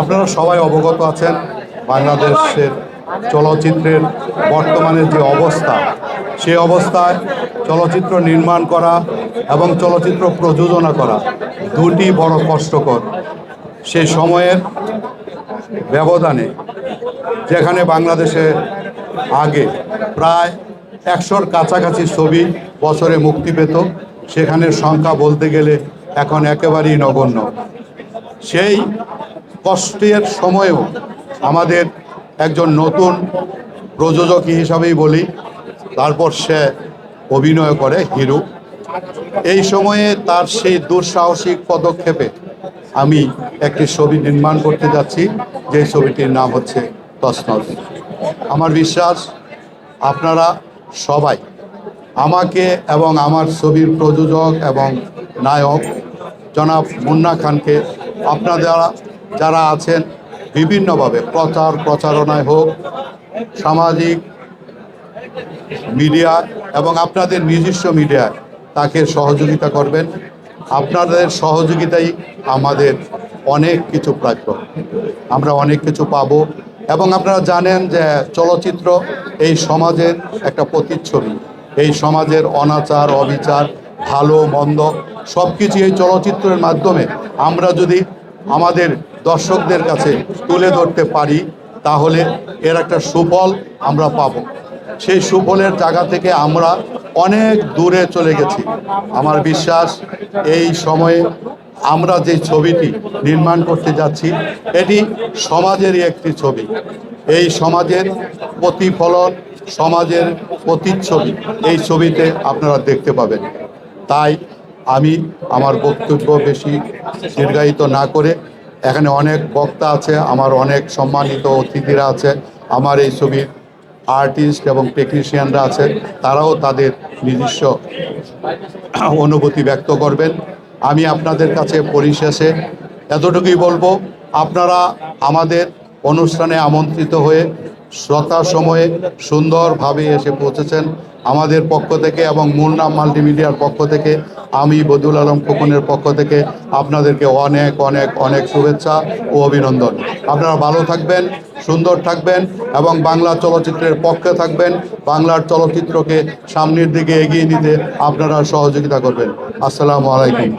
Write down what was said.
আপনারা সবাই অবগত আছেন বাংলাদেশের চলচ্চিত্রের বর্তমানে যে অবস্থা। সে অবস্থায় চলচ্চিত্র নির্মাণ করা এবং চলচ্চিত্র প্রযোজনা করা দুটি বড় কষ্টকর। সেই সময়ের ব্যবধানে যেখানে বাংলাদেশে আগে প্রায় একশোর কাছাকাছি ছবি বছরে মুক্তি পেত, সেখানের সংখ্যা বলতে গেলে এখন একেবারেই নগণ্য। সেই কষ্টের সময়েও আমাদের একজন নতুন প্রযোজক হিসাবেই বলি, তারপর সে অভিনয় করে, হিরো। এই সময়ে তার সেই দুঃসাহসিক পদক্ষেপে আমি একটি ছবি নির্মাণ করতে যাচ্ছি, যে ছবিটির নাম হচ্ছে তসনস আমার বিশ্বাস, আপনারা সবাই আমাকে এবং আমার ছবির প্রযোজক এবং নায়ক জনাব মুন্না খানকে আপনারা যারা আছেন, বিভিন্নভাবে প্রচার, প্রচারণায় হোক, সামাজিক মিডিয়া এবং আপনাদের নিজস্ব মিডিয়ায় তাকে সহযোগিতা করবেন। আপনাদের সহযোগিতাই আমাদের অনেক কিছু প্রাপ্য। আমরা অনেক কিছু পাবো এবং আপনারা জানেন যে চলচ্চিত্র এই সমাজের একটা প্রতিচ্ছবি। এই সমাজের অনাচার, অবিচার, ভালো, মন্দ সব কিছু এই চলচ্চিত্রের মাধ্যমে আমরা যদি আমাদের দর্শকদের কাছে তুলে ধরতে পারি, তাহলে এর একটা সুফল আমরা পাবো। সেই সুফলের জায়গা থেকে আমরা অনেক দূরে চলে গেছি। আমার বিশ্বাস, এই সময়ে আমরা যে ছবিটি নির্মাণ করতে যাচ্ছি, এটি সমাজেরই একটি ছবি। এই সমাজের প্রতিফলন, সমাজের প্রতিচ্ছবি, এই ছবিতে আপনারা দেখতে পাবেন। তাই আমি আমার বক্তব্য বেশি দীর্ঘায়িত না করে, এখানে অনেক বক্তা আছে, আমার অনেক সম্মানিত অতিথিরা আছে, আমার এই ছবির আর্টিস্ট এবং টেকনিশিয়ানরা আছে, তারাও তাদের নিজস্ব অনুভূতি ব্যক্ত করবেন। আমি আপনাদের কাছে পরিশেষে এতটুকুই বলব, আপনারা আমাদের অনুষ্ঠানে আমন্ত্রিত হয়ে শ্রোতা সময়ে সুন্দরভাবে এসে পৌঁছেছেন আমাদের পক্ষ থেকে এবং মুন্না মাল্টিমিডিয়ার পক্ষ থেকে, আমি বদুল আলম খোকনের পক্ষ থেকে আপনাদেরকে অনেক অনেক অনেক শুভেচ্ছা ও অভিনন্দন। আপনারা ভালো থাকবেন, সুন্দর থাকবেন এবং বাংলা চলচ্চিত্রের পক্ষে থাকবেন, বাংলার চলচ্চিত্রকে সামনের দিকে এগিয়ে নিতে আপনারা সহযোগিতা করবেন। আসসালামু আলাইকুম।